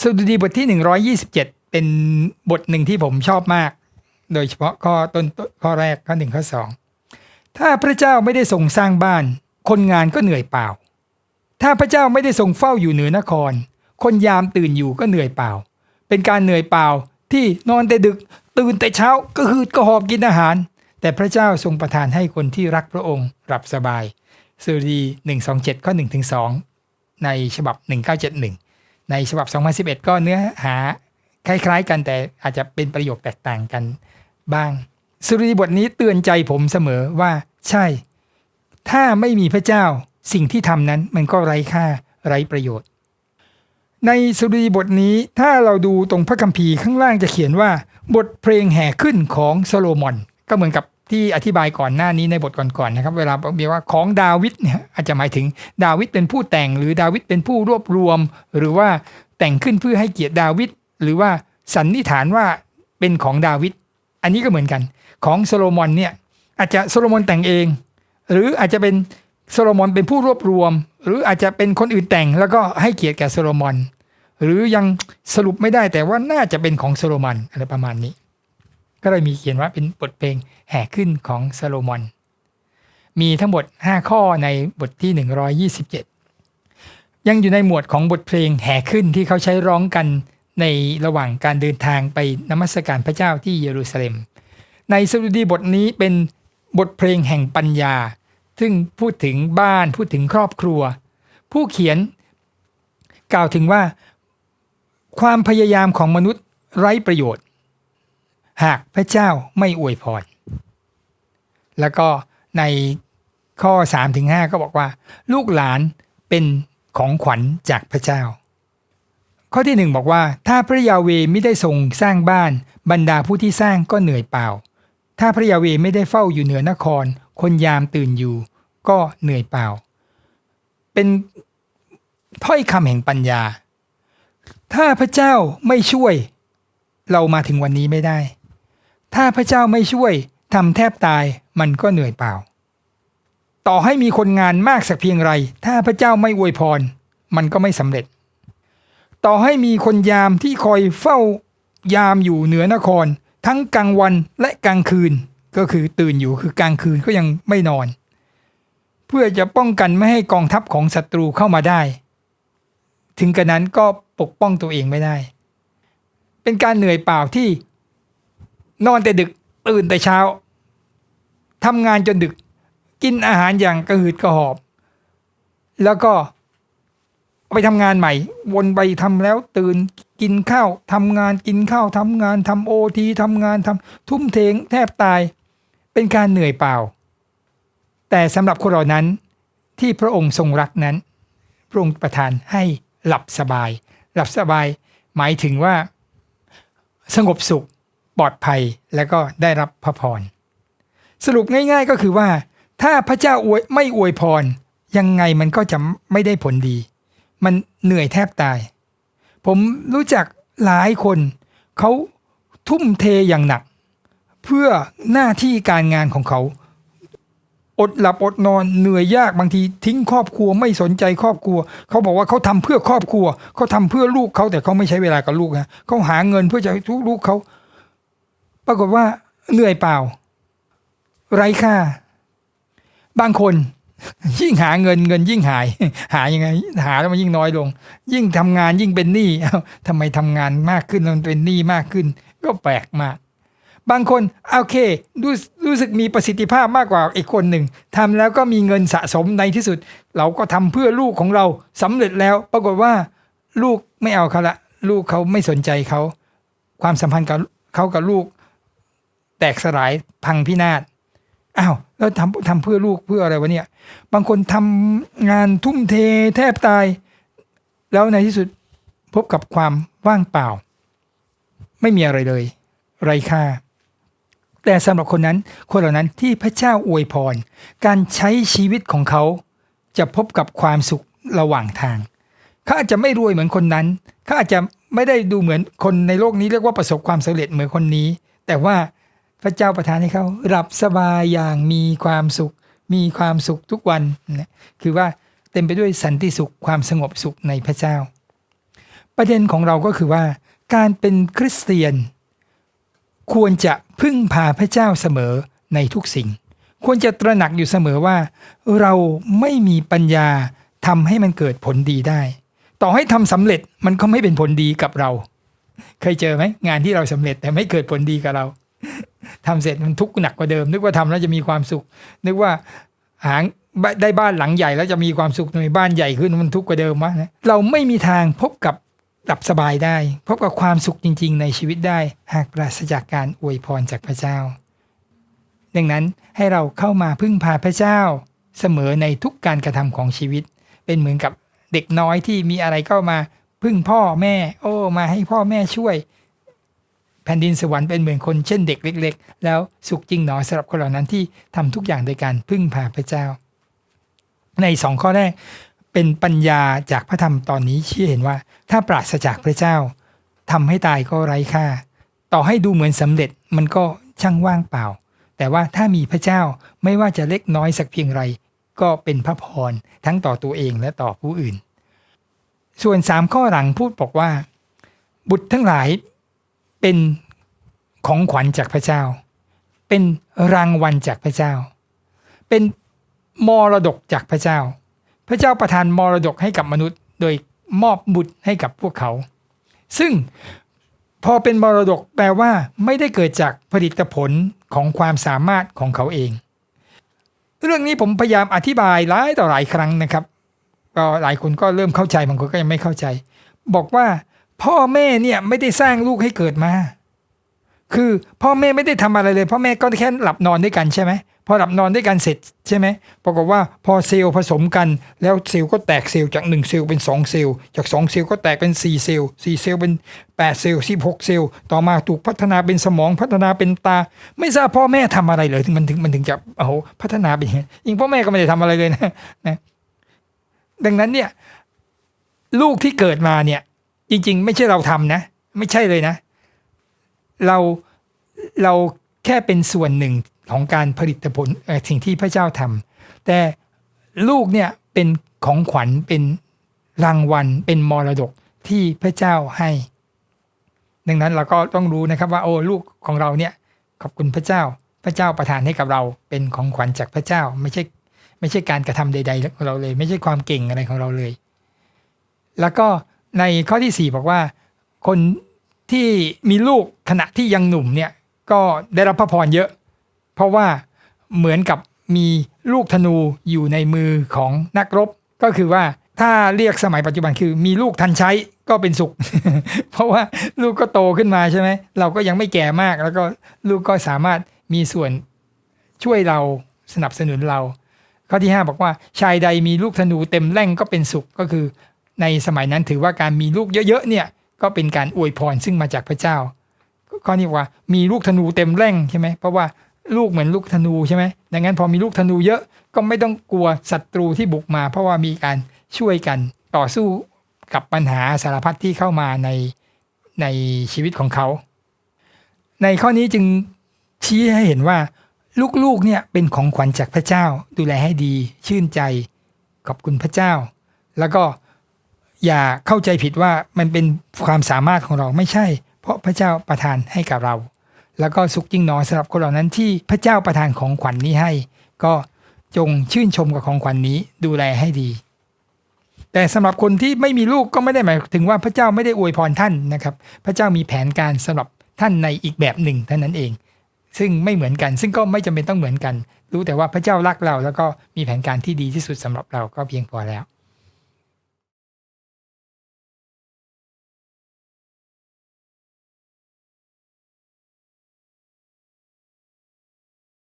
สดุดีบทที่ 127 เป็นบทหนึ่งที่ผมชอบมาก โดยเฉพาะข้อต้นข้อแรกข้อหนึ่งข้อสองถ้าพระเจ้าไม่ได้ทรงสร้างบ้าน คนงานก็เหนื่อยเปล่า ถ้าพระเจ้าไม่ได้ทรงเฝ้าอยู่เหนือนคร คนยามตื่นอยู่ก็เหนื่อยเปล่า เป็นการเหนื่อยเปล่าที่นอนแต่ดึกตื่นแต่เช้าก็หืดก็หอบกินอาหาร แต่พระเจ้าทรงประทานให้คนที่รักพระองค์หลับสบายสดุดี127 ข้อ1ถึง2ในฉบับ 1971 ในฉบับ 2011 ก็เนื้อหาคล้ายๆ กันแต่อาจจะเป็นประโยคแตกต่างกันบ้างสดุดีบทนี้เตือนใจผมเสมอว่าใช่ ถ้าไม่มีพระเจ้าสิ่งที่ทำนั้นมันก็ไร้ค่าไร้ประโยชน์ ในสดุดีบทนี้ถ้าเราดูตรงพระคัมภีร์ข้างล่างจะเขียนว่า บทเพลงแห่ขึ้นของโซโลมอน ก็เหมือนกับ ที่อธิบายก่อนหน้านี้ในบทก่อนๆนะครับ เวลาบอกว่าของดาวิดเนี่ยอาจจะหมายถึงดาวิดเป็นผู้แต่ง หรือดาวิดเป็นผู้รวบรวม หรือว่าแต่งขึ้นเพื่อให้เกียรติดาวิดหรือว่าสันนิษฐานว่าเป็นของดาวิดอันนี้ก็เหมือนกัน ของโซโลมอนเนี่ยอาจจะโซโลมอนแต่งเอง หรืออาจจะเป็นโซโลมอนเป็นผู้รวบรวม หรืออาจจะเป็นคนอื่นแต่งแล้วก็ให้เกียรติแก่โซโลมอนหรือยังสรุปไม่ได้แต่ว่าน่าจะเป็นของโซโลมอนอะไรประมาณนี้ ก็เลยมีเขียนว่าเป็นบทเพลงแห่ขึ้นของโซโลมอน มีทั้งหมด 5 ข้อในบทที่ 127 ยังอยู่ในหมวดของบทเพลงแห่ขึ้นที่เขาใช้ร้องกันในระหว่างการเดินทางไปนมัสการพระเจ้าที่เยรูซาเล็ม ในสดุดีบทนี้เป็นบทเพลงแห่งปัญญา ซึ่งพูดถึงบ้านพูดถึงครอบครัว ผู้เขียนกล่าวถึงว่า ความพยายามของมนุษย์ไร้ประโยชน์ หากพระเจ้าไม่อวยพร แล้วก็ในข้อ3-5ก็บอกว่า ลูกหลานเป็นของขวัญจากพระเจ้า ข้อที่หนึ่งบอกว่า ถ้าพระยาเวไม่ได้ทรงสร้างบ้าน บรรดาผู้ที่สร้างก็เหนื่อยเปล่า ถ้าพระยาเวไม่ได้เฝ้าอยู่เหนือนคร คนยามตื่นอยู่ ก็เหนื่อยเปล่า เป็นถ้อยคำแห่งปัญญา ถ้าพระเจ้าไม่ช่วย เรามาถึงวันนี้ไม่ได้ ถ้าพระเจ้าไม่ช่วยทำแทบตายมันก็เหนื่อยเปล่า ต่อให้มีคนงานมากสักเพียงไร ถ้าพระเจ้าไม่อวยพร มันก็ไม่สำเร็จ ต่อให้มีคนยามที่คอยเฝ้ายามอยู่เหนือนคร ทั้งกลางวันและกลางคืนก็คือตื่นอยู่คือกลางคืนก็ยังไม่นอน เพื่อจะป้องกันไม่ให้กองทัพของศัตรูเข้ามาได้ ถึงกระนั้นก็ปกป้องตัวเองไม่ได้ เป็นการเหนื่อยเปล่าที่ นอนแต่ดึกตื่นแต่เช้าทำงานจนดึก กินอาหารอย่างกระหืดกระหอบ แล้วก็ไปทำงานใหม่ วนไปทำแล้วตื่นกินข้าวทำงานกินข้าวทำงานทำโอทีทำงานทำทุ่มเทงแทบตาย เป็นการเหนื่อยเปล่า แต่สำหรับคนเหล่านั้นที่พระองค์ทรงรักนั้น พระองค์ประทานให้หลับสบาย หลับสบาย หมายถึงว่า สงบสุข ปลอดภัยและก็ได้รับพระพร สรุปง่าย ๆก็คือว่า ถ้าพระเจ้าอวยไม่อวยพร ยังไงมันก็จะไม่ได้ผลดี มันเหนื่อยแทบตาย ผมรู้จักหลายคน เขาทุ่มเทอย่างหนัก เพื่อหน้าที่การงานของเขา อดหลับอดนอนเหนื่อยยากบางทีทิ้งครอบครัวไม่สนใจครอบครัว เขาบอกว่าเขาทำเพื่อครอบครัวเขาทำเพื่อลูกเขาแต่เขาไม่ใช้เวลากับลูกนะเขาหาเงินเพื่อจะให้ลูกเขา ปรากฏว่าเหนื่อยเปล่า ไร้ค่า บางคน ยิ่งหาเงินเงินยิ่งหาย หายังไง หาแล้วมันยิ่งน้อยลง ยิ่งทำงานยิ่งเป็นหนี้เอาทำไมทำงานมากขึ้นแล้วมันเป็นหนี้มากขึ้น ก็แปลกมาก บางคนโอเครู้รู้สึกมีประสิทธิภาพมากกว่าอีกคนหนึ่งทำแล้วก็มีเงินสะสมในที่สุด เราก็ทำเพื่อลูกของเราสำเร็จแล้ว ปรากฏว่า ลูกไม่เอาเขาละลูกเขาไม่สนใจเขาความสัมพันธ์กับเขากับลูก แตกสลายพังพินาศอ้าวแล้วทำทำเพื่อลูกเพื่ออะไรวะเนี่ย บางคนทำงานทุ่มเทแทบตาย แล้วในที่สุดพบกับความว่างเปล่า ไม่มีอะไรเลย ไร้ค่า แต่สำหรับคนนั้น คนเหล่านั้นที่พระเจ้าอวยพร การใช้ชีวิตของเขา จะพบกับความสุขระหว่างทางเขาอาจจะไม่รวยเหมือนคนนั้นเขาอาจจะไม่ได้ดูเหมือนคนในโลกนี้เรียกว่าประสบความสำเร็จเหมือนคนนี้ แต่ว่า พระเจ้าประทานให้เขาหลับสบายอย่างมีความสุข มีความสุขทุกวันนะคือว่าเต็มไปด้วยสันติสุขความสงบสุขในพระเจ้า ประเด็นของเราก็คือว่า การเป็นคริสเตียน ควรจะพึ่งพาพระเจ้าเสมอในทุกสิ่ง ควรจะตระหนักอยู่เสมอว่า เราไม่มีปัญญาทำให้มันเกิดผลดีได้ ต่อให้ทำสำเร็จมันก็ไม่เป็นผลดีกับเรา เคยเจอไหมงานที่เราสำเร็จแต่ไม่เกิดผลดีกับเรา ทำเสร็จมันทุกข์หนักกว่าเดิม นึกว่าทำแล้วจะมีความสุข นึกว่าหาได้บ้านหลังใหญ่แล้วจะมีความสุขในบ้านใหญ่ขึ้นมันทุกข์กว่าเดิมวะนะเราไม่มีทางพบกับหลับสบายได้ พบกับความสุขจริง ๆ ในชีวิตได้ หากปราศจากการอวยพรจากพระเจ้า ดังนั้นให้เราเข้ามาพึ่งพาพระเจ้า เสมอในทุกการกระทำของชีวิต เป็นเหมือนกับเด็กน้อยที่มีอะไรก็มาพึ่งพ่อแม่ โอ้ มาให้พ่อแม่ช่วย ผ่นดินสวรรค์เป็นเหมือนคนเช่นเด็กเล็ก ๆ แล้วสุขจริงหนอสำหรับคนเหล่านั้นที่ทำทุกอย่างโดยการพึ่งพาพระเจ้า ในสองข้อแรกเป็นปัญญาจากพระธรรมตอนนี้ชี้เห็นว่า ถ้าปราศจากพระเจ้าทำให้ตายก็ไร้ค่า ต่อให้ดูเหมือนสำเร็จมันก็ช่างว่างเปล่า แต่ว่าถ้ามีพระเจ้าไม่ว่าจะเล็กน้อยสักเพียงไรก็เป็นพระพรทั้งต่อตัวเองและต่อผู้อื่น ส่วนสามข้อหลังพูดบอกว่า บุตรทั้งหลาย เป็นของขวัญจากพระเจ้า เป็นรางวัลจากพระเจ้า เป็นมรดกจากพระเจ้า พระเจ้าประทานมรดกให้กับมนุษย์ โดยมอบบุตรให้กับพวกเขา ซึ่งพอเป็นมรดกแปลว่าไม่ได้เกิดจากผลิตผลของความสามารถของเขาเอง เรื่องนี้ผมพยายามอธิบายหลายต่อหลายครั้งนะครับก็หลายคนก็เริ่มเข้าใจบางคนก็ยังไม่เข้าใจ บอกว่า พ่อแม่เนี่ยไม่ได้สร้างลูกให้เกิดมา คือพ่อแม่ไม่ได้ทำอะไรเลย พ่อแม่ก็แค่หลับนอนด้วยกันใช่ไหมพอหลับนอนด้วยกันเสร็จใช่ไหมปรากฏว่าพอเซลล์ผสมกัน แล้วเซลล์ก็แตกเซลล์จาก 1 เซลล์เป็น 2 เซลล์จาก 2 เซลล์ก็แตกเป็น 4 เซลล์4เซลล์เป็น 8 เซลล์16 เซลล์ต่อมาถูกพัฒนาเป็นสมองพัฒนาเป็นตา ไม่ทราบพ่อแม่ทำอะไรเลยถึงมันถึงมันถึงจะโอ้โหพัฒนาเป็นอย่างนี้ยิงพ่อแม่ก็ไม่ได้ทำอะไรเลยนะนะดังนั้นเนี่ยลูกที่เกิดมาเนี่ย จริง ๆ ไม่ใช่เราทำนะ ไม่ใช่เลยนะ เราเราแค่เป็นส่วนหนึ่งของการผลิตผลสิ่งที่พระเจ้าทำแต่ลูกเนี่ยเป็นของขวัญเป็นรางวัลเป็นมรดกที่พระเจ้าให้ ดังนั้นเราก็ต้องรู้นะครับว่าโอ้ลูกของเราเนี่ยขอบคุณพระเจ้า พระเจ้าประทานให้กับเราเป็นของขวัญจากพระเจ้า ไม่ใช่ไม่ใช่การกระทำใด ๆ ของเราเลย ไม่ใช่ความเก่งอะไรของเราเลย แล้วก็ ในข้อที่ 4 บอกว่า คนที่มีลูกขณะที่ยังหนุ่มเนี่ยก็ได้รับพระพรเยอะ เพราะว่าเหมือนกับมีลูกธนูอยู่ในมือของนักรบ ก็คือว่าถ้าเรียกสมัยปัจจุบันคือมีลูกทันใช้ก็เป็นสุข เพราะว่าลูกก็โตขึ้นมาใช่ไหมเราก็ยังไม่แก่มาก แล้วก็ลูกก็สามารถมีส่วนช่วยเราสนับสนุนเรา ข้อที่ 5 บอกว่าชายใดมีลูกธนูเต็มแร่งก็เป็นสุขก็คือ ในสมัยนั้นถือว่าการมีลูกเยอะๆเนี่ยก็เป็นการอวยพรซึ่งมาจากพระเจ้าข้อนี้ว่ามีลูกธนูเต็มแร่งใช่ไหมเพราะว่าลูกเหมือนลูกธนูใช่ไหมดังนั้นพอมีลูกธนูเยอะก็ไม่ต้องกลัวศัตรูที่บุกมา เพราะว่ามีการช่วยกันต่อสู้กับปัญหาสารพัดที่เข้ามาในในชีวิตของเขา ในข้อนี้จึงชี้ให้เห็นว่า ลูกๆเนี่ยเป็นของขวัญจากพระเจ้า ดูแลให้ดีชื่นใจขอบคุณพระเจ้า แล้วก็ อย่าเข้าใจผิดว่ามันเป็นความสามารถของเราไม่ใช่ เพราะพระเจ้าประทานให้กับเรา แล้วก็สุขจริงหนอสำหรับคนเหล่านั้นที่พระเจ้าประทานของขวัญนนี้ให้ ก็จงชื่นชมกับของขวัญนนี้ดูแลให้ดี แต่สำหรับคนที่ไม่มีลูกก็ไม่ได้หมายถึงว่าพระเจ้าไม่ได้อวยพรท่านนะครับ พระเจ้ามีแผนการสำหรับท่านในอีกแบบหนึ่งเท่านั้นเอง ซึ่งไม่เหมือนกัน ซึ่งก็ไม่จำเป็นต้องเหมือนกัน รู้แต่ว่าพระเจ้ารักเรา แล้วก็มีแผนการที่ดีที่สุดสำหรับเราก็เพียงพอแล้ว